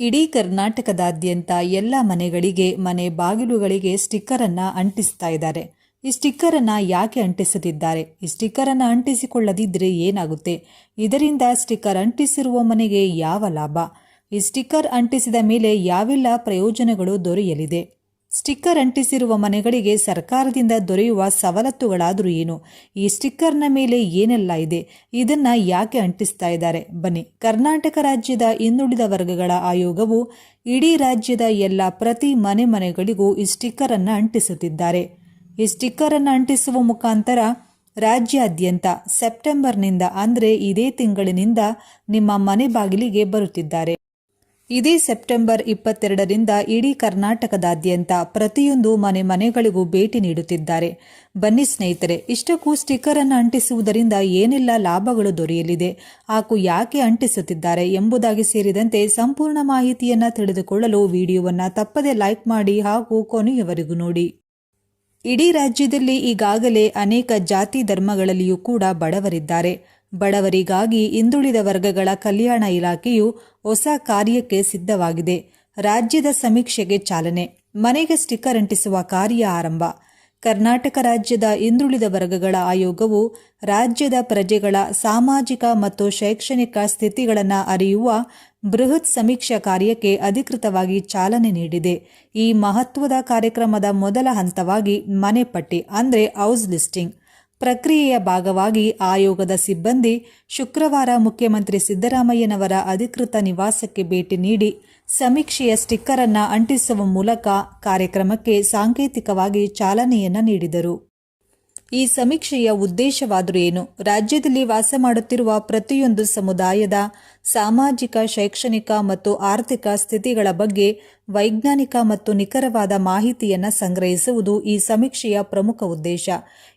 ಇಡೀ ಕರ್ನಾಟಕದಾದ್ಯಂತ ಎಲ್ಲ ಮನೆಗಳಿಗೆ, ಮನೆ ಬಾಗಿಲುಗಳಿಗೆ ಸ್ಟಿಕ್ಕರನ್ನು ಅಂಟಿಸ್ತಾ ಇದ್ದಾರೆ. ಈ ಸ್ಟಿಕ್ಕರನ್ನು ಯಾಕೆ ಅಂಟಿಸುತ್ತಿದ್ದಾರೆ ಈ ಸ್ಟಿಕ್ಕರನ್ನು ಅಂಟಿಸಿಕೊಳ್ಳದಿದ್ದರೆ ಏನಾಗುತ್ತೆ? ಇದರಿಂದ ಸ್ಟಿಕ್ಕರ್ ಅಂಟಿಸಿರುವ ಮನೆಗೆ ಯಾವ ಲಾಭ? ಈ ಸ್ಟಿಕ್ಕರ್ ಅಂಟಿಸಿದ ಮೇಲೆ ಯಾವೆಲ್ಲ ಪ್ರಯೋಜನಗಳು ದೊರೆಯಲಿದೆ? ಸ್ಟಿಕ್ಕರ್ ಅಂಟಿಸಿರುವ ಮನೆಗಳಿಗೆ ಸರ್ಕಾರದಿಂದ ದೊರೆಯುವ ಸವಲತ್ತುಗಳಾದರೂ ಏನು? ಈ ಸ್ಟಿಕ್ಕರ್ನ ಮೇಲೆ ಏನೆಲ್ಲ ಇದೆ? ಇದನ್ನ ಯಾಕೆ ಅಂಟಿಸ್ತಾ ಇದ್ದಾರೆ? ಬನ್ನಿ. ಕರ್ನಾಟಕ ರಾಜ್ಯದ ಹಿಂದುಳಿದ ವರ್ಗಗಳ ಆಯೋಗವು ಇಡೀ ರಾಜ್ಯದ ಎಲ್ಲ ಪ್ರತಿ ಮನೆ ಮನೆಗಳಿಗೂ ಈ ಸ್ಟಿಕ್ಕರ್ ಅನ್ನು ಅಂಟಿಸುತ್ತಿದ್ದಾರೆ. ಈ ಸ್ಟಿಕ್ಕರ್ ಅನ್ನು ಅಂಟಿಸುವ ಮುಖಾಂತರ ರಾಜ್ಯಾದ್ಯಂತ ಸೆಪ್ಟೆಂಬರ್ನಿಂದ ಅಂದರೆ ಇದೇ ತಿಂಗಳಿನಿಂದ ನಿಮ್ಮ ಮನೆ ಬಾಗಿಲಿಗೆ ಬರುತ್ತಿದ್ದಾರೆ. ಇದೇ ಸೆಪ್ಟೆಂಬರ್ ಇಪ್ಪತ್ತೆರಡರಿಂದ ಇಡೀ ಕರ್ನಾಟಕದಾದ್ಯಂತ ಪ್ರತಿಯೊಂದು ಮನೆ ಮನೆಗಳಿಗೂ ಭೇಟಿ ನೀಡುತ್ತಿದ್ದಾರೆ. ಬನ್ನಿ ಸ್ನೇಹಿತರೆ, ಇಷ್ಟಕ್ಕೂ ಸ್ಟಿಕ್ಕರ್ ಅನ್ನು ಅಂಟಿಸುವುದರಿಂದ ಏನೆಲ್ಲ ಲಾಭಗಳು ದೊರೆಯಲಿದೆ ಹಾಗೂ ಯಾಕೆ ಅಂಟಿಸುತ್ತಿದ್ದಾರೆ ಎಂಬುದಾಗಿ ಸೇರಿದಂತೆ ಸಂಪೂರ್ಣ ಮಾಹಿತಿಯನ್ನ ತಿಳಿದುಕೊಳ್ಳಲು ವಿಡಿಯೋವನ್ನ ತಪ್ಪದೆ ಲೈಕ್ ಮಾಡಿ ಹಾಗೂ ಕೊನೆಯವರೆಗೂ ನೋಡಿ. ಇಡೀ ರಾಜ್ಯದಲ್ಲಿ ಈಗಾಗಲೇ ಅನೇಕ ಜಾತಿ ಧರ್ಮಗಳಲ್ಲಿಯೂ ಕೂಡ ಬಡವರಿದ್ದಾರೆ. ಬಡವರಿಗಾಗಿ ಹಿಂದುಳಿದ ವರ್ಗಗಳ ಕಲ್ಯಾಣ ಇಲಾಖೆಯು ಹೊಸ ಕಾರ್ಯಕ್ಕೆ ಸಿದ್ಧವಾಗಿದೆ. ರಾಜ್ಯದ ಸಮೀಕ್ಷೆಗೆ ಚಾಲನೆ. ಮನೆಗೆ ಸ್ಟಿಕ್ಕರ್ ಅಂಟಿಸುವ ಕಾರ್ಯ ಆರಂಭ. ಕರ್ನಾಟಕ ರಾಜ್ಯದ ಹಿಂದುಳಿದ ವರ್ಗಗಳ ಆಯೋಗವು ರಾಜ್ಯದ ಪ್ರಜೆಗಳ ಸಾಮಾಜಿಕ ಮತ್ತು ಶೈಕ್ಷಣಿಕ ಸ್ಥಿತಿಗಳನ್ನು ಅರಿಯುವ ಬೃಹತ್ ಸಮೀಕ್ಷಾ ಕಾರ್ಯಕ್ಕೆ ಅಧಿಕೃತವಾಗಿ ಚಾಲನೆ ನೀಡಿದೆ. ಈ ಮಹತ್ವದ ಕಾರ್ಯಕ್ರಮದ ಮೊದಲ ಹಂತವಾಗಿ ಮನೆ ಪಟ್ಟಿ, ಅಂದರೆ ಹೌಸ್ ಲಿಸ್ಟಿಂಗ್. ಪ್ರಕ್ರಿಯೆಯ ಭಾಗವಾಗಿ ಆಯೋಗದ ಸಿಬ್ಬಂದಿ ಶುಕ್ರವಾರ ಮುಖ್ಯಮಂತ್ರಿ ಸಿದ್ದರಾಮಯ್ಯನವರ ಅಧಿಕೃತ ನಿವಾಸಕ್ಕೆ ಭೇಟಿ ನೀಡಿ ಸಮೀಕ್ಷೆಯ ಸ್ಟಿಕ್ಕರ್ ಅನ್ನು ಅಂಟಿಸುವ ಮೂಲಕ ಕಾರ್ಯಕ್ರಮಕ್ಕೆ ಸಾಂಕೇತಿಕವಾಗಿ ಚಾಲನೆಯನ್ನು ನೀಡಿದರು. ಈ ಸಮೀಕ್ಷೆಯ ಉದ್ದೇಶವಾದರೂ ಏನು? ರಾಜ್ಯದಲ್ಲಿ ವಾಸ ಮಾಡುತ್ತಿರುವ ಪ್ರತಿಯೊಂದು ಸಮುದಾಯದ ಸಾಮಾಜಿಕ, ಶೈಕ್ಷಣಿಕ ಮತ್ತು ಆರ್ಥಿಕ ಸ್ಥಿತಿಗಳ ಬಗ್ಗೆ ವೈಜ್ಞಾನಿಕ ಮತ್ತು ನಿಖರವಾದ ಮಾಹಿತಿಯನ್ನು ಸಂಗ್ರಹಿಸುವುದು ಈ ಸಮೀಕ್ಷೆಯ ಪ್ರಮುಖ ಉದ್ದೇಶ.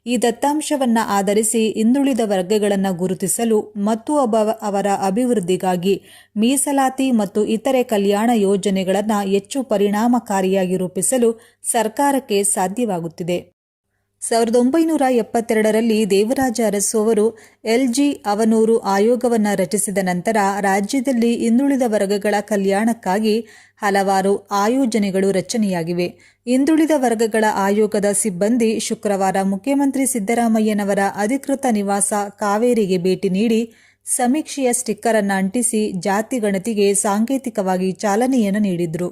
ಈ ದತ್ತಾಂಶವನ್ನು ಆಧರಿಸಿ ಹಿಂದುಳಿದ ವರ್ಗಗಳನ್ನು ಗುರುತಿಸಲು ಮತ್ತು ಅವರ ಅಭಿವೃದ್ಧಿಗಾಗಿ ಮೀಸಲಾತಿ ಮತ್ತು ಇತರೆ ಕಲ್ಯಾಣ ಯೋಜನೆಗಳನ್ನು ಹೆಚ್ಚು ಪರಿಣಾಮಕಾರಿಯಾಗಿ ರೂಪಿಸಲು ಸರ್ಕಾರಕ್ಕೆ ಸಾಧ್ಯವಾಗುತ್ತಿದೆ. ಸಾವಿರದ ಒಂಬೈನೂರ ಎಪ್ಪತ್ತೆರಡರಲ್ಲಿ ದೇವರಾಜ ಅರಸು ಅವರು ಎಲ್ಜಿ ಅವನೂರು ಆಯೋಗವನ್ನು ರಚಿಸಿದ ನಂತರ ರಾಜ್ಯದಲ್ಲಿ ಹಿಂದುಳಿದ ವರ್ಗಗಳ ಕಲ್ಯಾಣಕ್ಕಾಗಿ ಹಲವಾರು ಆಯೋಜನೆಗಳು ರಚನೆಯಾಗಿವೆ. ಹಿಂದುಳಿದ ವರ್ಗಗಳ ಆಯೋಗದ ಸಿಬ್ಬಂದಿ ಶುಕ್ರವಾರ ಮುಖ್ಯಮಂತ್ರಿ ಸಿದ್ದರಾಮಯ್ಯನವರ ಅಧಿಕೃತ ನಿವಾಸ ಕಾವೇರಿಗೆ ಭೇಟಿ ನೀಡಿ ಸಮೀಕ್ಷೆಯ ಸ್ಟಿಕ್ಕರ್ ಅನ್ನು ಅಂಟಿಸಿ ಜಾತಿ ಗಣತಿಗೆ ಸಾಂಕೇತಿಕವಾಗಿ ಚಾಲನೆಯನ್ನು ನೀಡಿದರು.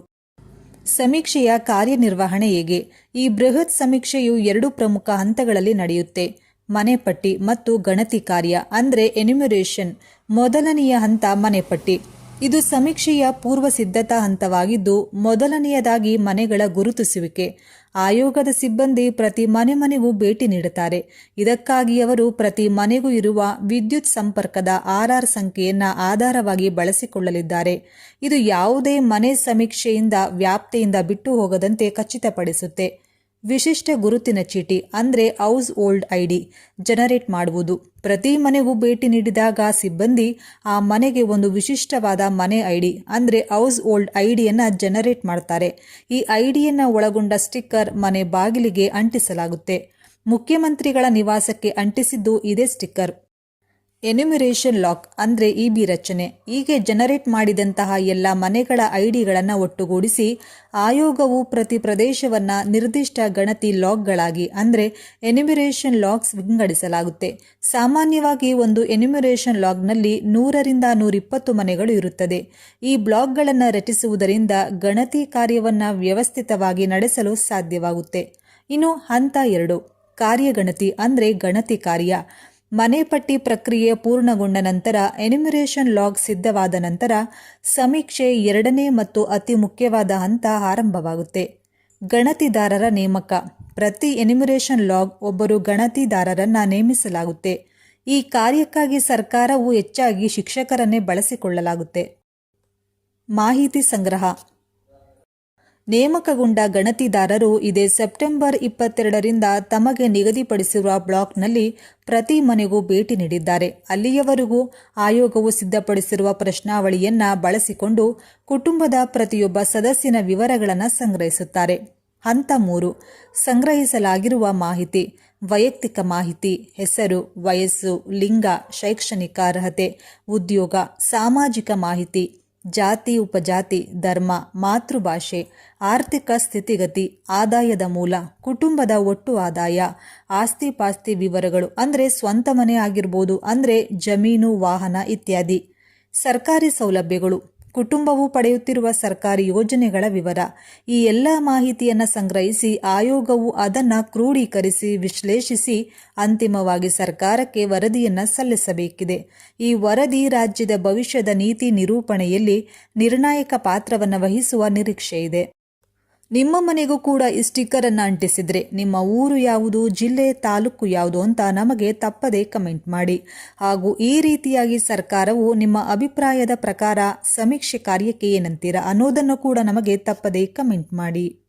ಸಮೀಕ್ಷೆಯ ಕಾರ್ಯನಿರ್ವಹಣೆ ಹೇಗೆ? ಈ ಬೃಹತ್ ಸಮೀಕ್ಷೆಯು ಎರಡು ಪ್ರಮುಖ ಹಂತಗಳಲ್ಲಿ ನಡೆಯುತ್ತೆ. ಮನೆಪಟ್ಟಿ ಮತ್ತು ಗಣತಿ ಕಾರ್ಯ, ಅಂದರೆ ಎನ್ಯುಮರೇಷನ್ ಮೊದಲನೆಯ ಹಂತ ಮನೆಪಟ್ಟಿ. ಇದು ಸಮೀಕ್ಷೆಯ ಪೂರ್ವ ಸಿದ್ಧತಾ ಹಂತವಾಗಿದ್ದು, ಮೊದಲನೆಯದಾಗಿ ಮನೆಗಳ ಗುರುತಿಸುವಿಕೆ. ಆಯೋಗದ ಸಿಬ್ಬಂದಿ ಪ್ರತಿ ಮನೆ ಮನೆಗೂ ಭೇಟಿ ನೀಡುತ್ತಾರೆ. ಇದಕ್ಕಾಗಿ ಅವರು ಪ್ರತಿ ಮನೆಗೂ ಇರುವ ವಿದ್ಯುತ್ ಸಂಪರ್ಕದ ಆರ್ಆರ್ ಸಂಖ್ಯೆಯನ್ನು ಆಧಾರವಾಗಿ ಬಳಸಿಕೊಳ್ಳಲಿದ್ದಾರೆ. ಇದು ಯಾವುದೇ ಮನೆ ಸಮೀಕ್ಷೆಯಿಂದ ವ್ಯಾಪ್ತಿಯಿಂದ ಬಿಟ್ಟು ಹೋಗದಂತೆ ಖಚಿತಪಡಿಸುತ್ತೆ. ವಿಶಿಷ್ಟ ಗುರುತಿನ ಚೀಟಿ, ಅಂದರೆ ಹೌಸ್ ಓಲ್ಡ್ ಐಡಿ, ಜನರೇಟ್ ಮಾಡುವುದು. ಪ್ರತಿ ಮನೆಗೂ ಭೇಟಿ ನೀಡಿದಾಗ ಸಿಬ್ಬಂದಿ ಆ ಮನೆಗೆ ಒಂದು ವಿಶಿಷ್ಟವಾದ ಮನೆ ಐಡಿ, ಅಂದರೆ ಹೌಸ್ ಓಲ್ಡ್ ಐಡಿಯನ್ನು ಜನರೇಟ್ ಮಾಡ್ತಾರೆ. ಈ ಐಡಿಯನ್ನು ಒಳಗೊಂಡ ಸ್ಟಿಕ್ಕರ್ ಮನೆ ಬಾಗಿಲಿಗೆ ಅಂಟಿಸಲಾಗುತ್ತೆ. ಮುಖ್ಯಮಂತ್ರಿಗಳ ನಿವಾಸಕ್ಕೆ ಅಂಟಿಸಿದ್ದು ಇದೇ ಸ್ಟಿಕ್ಕರ್. ಎನ್ಯುಮಿರೇಷನ್ ಲಾಕ್ ಅಂದರೆ ಇ ಬಿ ರಚನೆ. ಹೀಗೆ ಜನರೇಟ್ ಮಾಡಿದಂತಹ ಎಲ್ಲ ಮನೆಗಳ ಐಡಿಗಳನ್ನು ಒಟ್ಟುಗೂಡಿಸಿ ಆಯೋಗವು ಪ್ರತಿ ಪ್ರದೇಶವನ್ನು ನಿರ್ದಿಷ್ಟ ಗಣತಿ ಲಾಕ್ಗಳಾಗಿ ಅಂದರೆ ಎನ್ಯುಮಿರೇಷನ್ ಲಾಕ್ಸ್ ವಿಂಗಡಿಸಲಾಗುತ್ತೆ. ಸಾಮಾನ್ಯವಾಗಿ ಒಂದು ಎನ್ಯುಮಿರೇಷನ್ ಲಾಗ್ನಲ್ಲಿ ನೂರರಿಂದ ನೂರಿಪ್ಪತ್ತು ಮನೆಗಳು ಇರುತ್ತದೆ. ಈ ಬ್ಲಾಕ್ಗಳನ್ನು ರಚಿಸುವುದರಿಂದ ಗಣತಿ ಕಾರ್ಯವನ್ನು ವ್ಯವಸ್ಥಿತವಾಗಿ ನಡೆಸಲು ಸಾಧ್ಯವಾಗುತ್ತೆ. ಇನ್ನು ಹಂತ ಎರಡು, ಕಾರ್ಯಗಣತಿ ಅಂದರೆ ಗಣತಿ ಕಾರ್ಯ. ಮನೆ ಪಟ್ಟಿ ಪ್ರಕ್ರಿಯೆ ಪೂರ್ಣಗೊಂಡ ನಂತರ ಎನಿಮಿರೇಷನ್ ಲಾಗ್ ಸಿದ್ಧವಾದ ನಂತರ ಸಮೀಕ್ಷೆ ಎರಡನೇ ಮತ್ತು ಅತಿ ಮುಖ್ಯವಾದ ಹಂತ ಆರಂಭವಾಗುತ್ತೆ. ಗಣತಿದಾರರ ನೇಮಕ. ಪ್ರತಿ ಎನಿಮಿರೇಷನ್ ಲಾಗ್ ಒಬ್ಬರು ಗಣತಿದಾರರನ್ನ ನೇಮಿಸಲಾಗುತ್ತೆ. ಈ ಕಾರ್ಯಕ್ಕಾಗಿ ಸರ್ಕಾರವು ಹೆಚ್ಚಾಗಿ ಶಿಕ್ಷಕರನ್ನೇ ಬಳಸಿಕೊಳ್ಳಲಾಗುತ್ತೆ. ಮಾಹಿತಿ ಸಂಗ್ರಹ. ನೇಮಕಗೊಂಡ ಗಣತಿದಾರರು ಇದೇ ಸೆಪ್ಟೆಂಬರ್ ಇಪ್ಪತ್ತೆರಡರಿಂದ ತಮಗೆ ನಿಗದಿಪಡಿಸಿರುವ ಬ್ಲಾಕ್ನಲ್ಲಿ ಪ್ರತಿ ಮನೆಗೂ ಭೇಟಿ ನೀಡಿದ್ದಾರೆ. ಅಲ್ಲಿಯವರೆಗೂ ಆಯೋಗವು ಸಿದ್ಧಪಡಿಸಿರುವ ಪ್ರಶ್ನಾವಳಿಯನ್ನ ಬಳಸಿಕೊಂಡು ಕುಟುಂಬದ ಪ್ರತಿಯೊಬ್ಬ ಸದಸ್ಯನ ವಿವರಗಳನ್ನು ಸಂಗ್ರಹಿಸುತ್ತಾರೆ. ಹಂತ ಮೂರು, ಸಂಗ್ರಹಿಸಲಾಗಿರುವ ಮಾಹಿತಿ, ವೈಯಕ್ತಿಕ ಮಾಹಿತಿ, ಹೆಸರು, ವಯಸ್ಸು, ಲಿಂಗ, ಶೈಕ್ಷಣಿಕ ಅರ್ಹತೆ, ಉದ್ಯೋಗ, ಸಾಮಾಜಿಕ ಮಾಹಿತಿ ಜಾತಿ, ಉಪಜಾತಿ, ಧರ್ಮ, ಮಾತೃಭಾಷೆ, ಆರ್ಥಿಕ ಸ್ಥಿತಿಗತಿ, ಆದಾಯದ ಮೂಲ, ಕುಟುಂಬದ ಒಟ್ಟು ಆದಾಯ ಆಸ್ತಿ ಪಾಸ್ತಿ ವಿವರಗಳು, ಅಂದರೆ ಸ್ವಂತ ಮನೆ ಆಗಿರ್ಬೋದು, ಅಂದರೆ ಜಮೀನು, ವಾಹನ ಇತ್ಯಾದಿ. ಸರ್ಕಾರಿ ಸೌಲಭ್ಯಗಳು. ಕುಟುಂಬವು ಪಡೆಯುತ್ತಿರುವ ಸರ್ಕಾರಿ ಯೋಜನೆಗಳ ವಿವರ. ಈ ಎಲ್ಲ ಮಾಹಿತಿಯನ್ನು ಸಂಗ್ರಹಿಸಿ ಆಯೋಗವು ಅದನ್ನು ಕ್ರೋಢೀಕರಿಸಿ ವಿಶ್ಲೇಷಿಸಿ ಅಂತಿಮವಾಗಿ ಸರ್ಕಾರಕ್ಕೆ ವರದಿಯನ್ನು ಸಲ್ಲಿಸಬೇಕಿದೆ. ಈ ವರದಿ ರಾಜ್ಯದ ಭವಿಷ್ಯದ ನೀತಿ ನಿರೂಪಣೆಯಲ್ಲಿ ನಿರ್ಣಾಯಕ ಪಾತ್ರವನ್ನು ವಹಿಸುವ ನಿರೀಕ್ಷೆ ಇದೆ ನಿಮ್ಮ ಮನೆಗೂ ಕೂಡ ಈ ಸ್ಟಿಕ್ಕರನ್ನು ಅಂಟಿಸಿದ್ರೆ ನಿಮ್ಮ ಊರು ಯಾವುದು, ಜಿಲ್ಲೆ, ತಾಲೂಕು ಯಾವುದು ಅಂತ ನಮಗೆ ತಪ್ಪದೇ ಕಮೆಂಟ್ ಮಾಡಿ. ಹಾಗೂ ಈ ರೀತಿಯಾಗಿ ಸರ್ಕಾರವು ನಿಮ್ಮ ಅಭಿಪ್ರಾಯದ ಪ್ರಕಾರ ಸಮೀಕ್ಷೆ ಕಾರ್ಯಕ್ಕೆ ಏನಂತೀರಾ ಅನ್ನೋದನ್ನು ಕೂಡ ನಮಗೆ ತಪ್ಪದೇ ಕಮೆಂಟ್ ಮಾಡಿ.